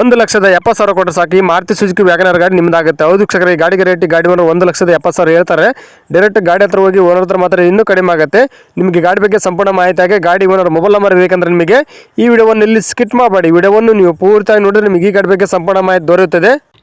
ಒಂದು ಲಕ್ಷದ ಎಪ್ಪತ್ತು ಸಾವಿರ ಕೊಟ್ಟು ಸಾಕಿ. ಮಾರುತಿ ಸುಜುಕಿ ವ್ಯಾಗನರ್ ಗಾಡಿ ನಿಮ್ದಾಗುತ್ತೆ. ಹೌದು ವೀಕ್ಷಕರೇ, ಈ ಗಾಡಿಗೆ ರೇಟ್ ಗಾಡಿ ಓನರ್ ಒಂದು ಲಕ್ಷದ ಎಪ್ಪತ್ತು ಸಾವಿರ ಹೇಳ್ತಾರೆ. ಡೈರೆಕ್ಟ್ ಗಾಡಿ ಹತ್ರ ಹೋಗಿ ಓನರ್ ಹತ್ರ ಮಾತ್ರ ಇನ್ನೂ ಕಡಿಮೆ ಆಗುತ್ತೆ. ನಿಮಗೆ ಗಾಡಿ ಬಗ್ಗೆ ಸಂಪೂರ್ಣ ಮಾಹಿತಿ ಆಗಿ ಗಾಡಿ ಓನರ್ ಮೊಬೈಲ್ ನಂಬರ್ ಬೇಕಂದ್ರೆ ನಿಮಗೆ ಈ ವಿಡಿಯೋವನ್ನು ಇಲ್ಲಿ ಸ್ಕಿಟ್ ಮಾಡಬೇಡಿ. ವಿಡಿಯೋವನ್ನು ನೀವು ಪೂರ್ತಿಯಾಗಿ ನೋಡಿದ್ರೆ ನಿಮಗೆ ಈ ಗಾಡಿ ಬಗ್ಗೆ ಸಂಪೂರ್ಣ ಮಾಹಿತಿ ದೊರೆಯುತ್ತದೆ.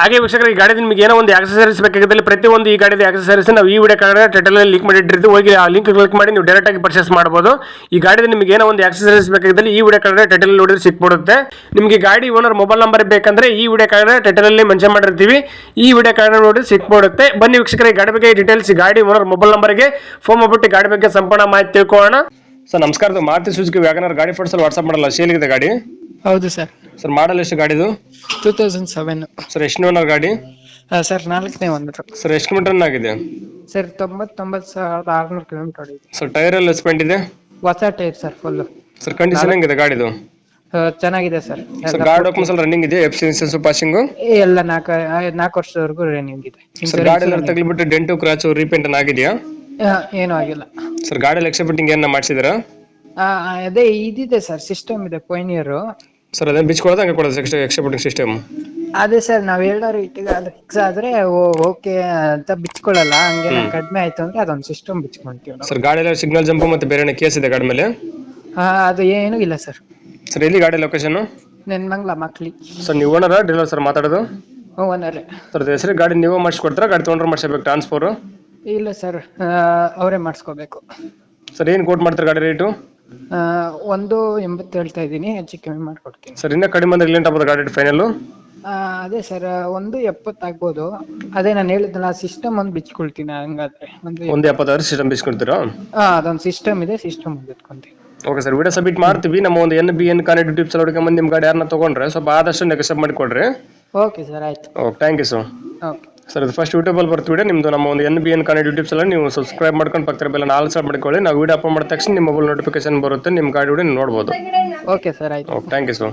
ಹಾಗೆ ವೀಕ್ಷಕರು, ಈ ಗಾಡಿ ನಿಮಗೆ ಏನೋ ಒಂದು ಆಕ್ಸಸರೀಸ್ ಬೇಕಾಗಿದ್ದಲ್ಲಿ ಪ್ರತಿಯೊಂದು ಈ ಗಾಡಿದ ಆಕ್ಸಸರೀಸ್ ನಾವು ಈ ವಿಡಿಯೋ ಕಾರ್ಡ್ ಟೈಟಲ್ ಲಿಂಕ್ ಮಾಡಿಟ್ಟಿರ್ತೀವಿ ಹೋಗಿ ಆ ಲಿಂಕ್ ಕ್ಲಿಕ್ ಮಾಡಿ ನೀವು ಡೈರೆಕ್ಟಾಗಿ ಪರ್ಚೇಸ್ ಮಾಡಬಹುದು ಈ ಗಾಡಿದ ನಿಮಗೆ ಏನೋ ಒಂದು ಆಕ್ಸಸರೀಸ್ ಬೇಕಾಗಿದ್ದಲ್ಲಿ ಈ ವಿಡಿಯೋ ಕಾರ್ಡ್ ಟೈಟಲ್ ನೋಡಿದ್ರೆ ಸಿಕ್ಬಿಡುತ್ತೆ. ನಿಮಗೆ ಗಾಡಿ ಓನರ್ ಮೊಬೈಲ್ ನಂಬರ್ ಬೇಕಂದ್ರೆ ಈ ವಿಡಿಯೋ ಕಾರ್ಡ್ ಟೈಟಲಲ್ಲಿ ಮೆನ್ಷನ್ ಮಾಡಿರ್ತೀವಿ. ಈ ವಿಡಿಯೋ ಕಾರ್ಡ್ ನೋಡಿ ಸಿಕ್ಬಿಡುತ್ತೆ. ಬನ್ನಿ ವೀಕ್ಷಕರ, ಈ ಗಾಡಿ ಬಗ್ಗೆ ಡೀಟೇಲ್ಸ್ ಗಾಡಿ ಓನರ್ ಮೊಬೈಲ್ ನಂಬರ್ಗೆ ಫೋನ್ ಮಾಡ್ಬಿಟ್ಟು ಗಾಡಿ ಬಗ್ಗೆ ಸಂಪೂರ್ಣ ಮಾಹಿತಿ ತಿಳ್ಕೊಳ್ಳೋಣ. ಸರ್, ನಮಸ್ಕಾರ. ಮಾರುತಿ ಸುಜುಕಿ ವ್ಯಾಗನರ್ ಗಾಡಿ ಫೋಟೋಸಲ್ಲಿ ವಾಟ್ಸ್ಆಪ್ ಮಾಡಲ್ಲ ಸೇಲಿಗಿದೆ ಗಾಡಿ. ಹೌದು ಸರ್. ಸರ್ ಮಾಡಲ್ ಎಷ್ಟು ಗಾಡಿದು? ಟೂ ತೌಸಂಡ್ ಸೆವೆನ್ ಸರ್ ಎಷ್ಟು ಓನರ್ ಗಾಡಿ? ಸರ್ ನಾಲ್ಕನೇ ಒಂದು ಸರ್ ಎಷ್ಟು ಕಿಲೋಮೀಟರ್ ಆಗಿದೆ? ಸರ್ ತೊಂಬತ್ತೊಂಬತ್ತು ಸಾವಿರದ ಆರುನೂರು ಕಿಲೋಮೀಟರ್ ಹೊಡಿದೆ ಸರ್ ಟೈರ್ ಎಲ್ಲ ಸ್ಪೆಂಡ್ ಇದೆ? ಹೊಸ tyre sir full sir condition ಹೆಂಗಿದೆ ಗಾಡಿದು? ಚೆನ್ನಾಗಿದೆ ಸರ್. ಸರ್ ಗಾಡಿ ಡಾಕ್ಯುಮೆಂಟ್ಸ್ ಎಲ್ಲ ರನ್ನಿಂಗ್ ಇದೆ ಎಫ್ ಸಿ ಇನ್ಸೂರೆನ್ಸ್ ಪಾಸಿಂಗು ಎಲ್ಲ ನಾಲ್ಕು ನಾಲ್ಕು ವರ್ಷದವರೆಗೂ ರನ್ನಿಂಗ್ ಇದೆ. ಸರ್ ಗಾಡಿ ಎಲ್ಲ ತಗ್ಲಿಬಿಟ್ಟು ಡೆಂಟು ಕ್ರಾಚು ರೀಪೇಂಟ್ ಆಗಿದೆಯಾ? ಏನು ಆಗಿಲ್ಲ. ಸರ್ ಗಾಡಿ ಎಲ್ಲ ಎಕ್ಸೆಪ್ಟಿಂಗ್ ಏನ ಮಾಡಿಸಿದಾರಾ? ಆ, ಅದೇ ಇದಿದೆ ಸರ್ ಸಿಸ್ಟಮ್ ಇದೆ ಪೊಯ್ನಿಯರು ಸರ್ ಅದೇ ಬಿಚ್ಕೊಳ್ಳೋದು ಹಂಗೆ ಕೊಡೋದು ಎಕ್ಸ್ಟ್ರಾ ಎಕ್ಸೆಪ್ಟಿಂಗ್ ಸಿಸ್ಟಮ್ ಅದೇ ಸರ್ ನಾವ್ ಹೇಳೋ ಇಟ್ಟಿಗೆ ಅದು ಫಿಕ್ಸ್ ಆದ್ರೆ ಓಕೆ ಅಂತ ಬಿಚ್ಕೊಳ್ಳಲ್ಲ ಹಂಗೆ ಕಡಿಮೆ ಆಯ್ತು ಅಂದ್ರೆ ಅದೊಂದು ಸಿಸ್ಟಮ್ ಬಿಚ್ಕೊಂತೀವಿ ನಾವು. ಸರ್ ಗಾಡಿ ಎಲ್ಲ ಸಿಗ್ನಲ್ ಜಂಪ್ ಮತ್ತೆ ಬೇರೆ ಕೇಸ್ ಇದೆ ಗಾಡಿ ಮೇಲೆ? ಆ, ಅದು ಏನು ಇಲ್ಲ ಸರ್. ಸರ್ ಎಲ್ಲಿ ಗಾಡಿ ಲೊಕೇಶನ್ ನೆನ್ಮಂಗ್ಲ ಮಕ್ಳಿ ಸರ್ ನೀವು ಓನರ ಡೀಲರ್ ಸರ್ ಮಾತಾಡೋದು? ಓನರ್ ಸರ್ ಅದು ಹೆಸರು ಗಾಡಿ ನೀವು ಮಾಡಿಸ್ಕೊಡ್ತೀರಾ ಗಾಡಿ ತೊಗೊಂಡ್ರೆ ಮಾಡಿಸ್ಬೇಕು ಟ್ರಾನ್ಸ್ಫರ್ ಇಲ್ಲ ಸರ್ ಅವರೇ ಮಾಡಿಸ್ಕೋಬೇಕು. ಸರ್ ಏನು ಕೋಟ್ ಮಾಡ್ತಾರೆ ಗಾಡಿ ರೇಟು ಆ, ಒಂದು ಎಂಬತ್ತು ಹೇಳ್ತಾ ಇದ್ದೀನಿ ಹೆಚ್ಚು ಕಮ್ಮಿ ಮಾಡ್ಕೊಡ್ತೀನಿ. ಸರ್ ಇನ್ನೂ ಕಡಿಮೆ ಅಂದ್ರೆ ಇಲ್ಲೇಂಟ್ ಆಗ್ಬೋದು ಗಾಡಿ ಫೈನಲ್ ಆ, ಅದೇ ಸರ್ ಒಂದು ಎಪ್ಪತ್ತಾಗ್ಬೋದು ಅದೇ ನಾನು ಹೇಳಿದ್ನಲ್ಲ ಸಿಸ್ಟಮ್ ಒಂದು ಬಿಚ್ಕೊಳ್ತೀನಿ ಹಂಗಾದ್ರೆ. ಒಂದು ಒಂದು ಎಪ್ಪತ್ತಾರು ಸಿಸ್ಟಮ್ ಬಿಸ್ಕೊಡ್ತೀರಾ ಹಾ ಅದೊಂದು ಸಿಸ್ಟಮ್ ಇದೆ ಸಿಸ್ಟಮ್ ಒಂದು ಎತ್ಕೊಂತೀನಿ ಓಕೆ ಸರ್ ವಿಡಿಯೋ ಸಬ್ಮಿಟ್ ಮಾಡ್ತೀವಿ. ನಮ್ಮ ಒಂದು N B N connect tips channel ಬಂದು ನಿಮ್ಮ ಗಾಡಿ ಯಾರನ್ನ ತೊಗೊಂಡ್ರೆ ಸ್ವಲ್ಪ ಆದಷ್ಟು ನೆಗೆಸಪ್ ಮಾಡಿಕೊಡ್ರಿ. ಓಕೆ ಸರ್ ಆಯ್ತು. Okay thank you sir okay sir ಅದು ಫಸ್ಟ್ ಯೂಟ್ಯೂಬಲ್ಲಿ ಬರ್ತೀವಿ ನಿಮ್ಮದು ನಮ್ಮ ಒಂದು N B N Kannada YouTube ಸಲ ನೀವು ಸಬ್ಸ್ಕ್ರೈಬ್ ಮಾಡ್ಕೊಂಡು ಪಕ್ಕದ ಬೆಲ್ಲ ನಾಲ್ಕು ಸಲ ಮಾಡ್ಕೊಳ್ಳಿ. ನಾವು ವಿಡಿಯೋ ಅಪ್ಲೋಡ್ ಮಾಡಿದ ತಕ್ಷಣ ನಿಮ್ಮ ಮೊಬೈಲ್ ನೋಟಿಫಿಕೇಶನ್ ಬರುತ್ತೆ. ನಿಮ್ಮ ಗಾಡಿ ನೋಡ್ಬೋದು. ಓಕೆ ಸರ್ ಆಯ್ತು. Okay thank you sir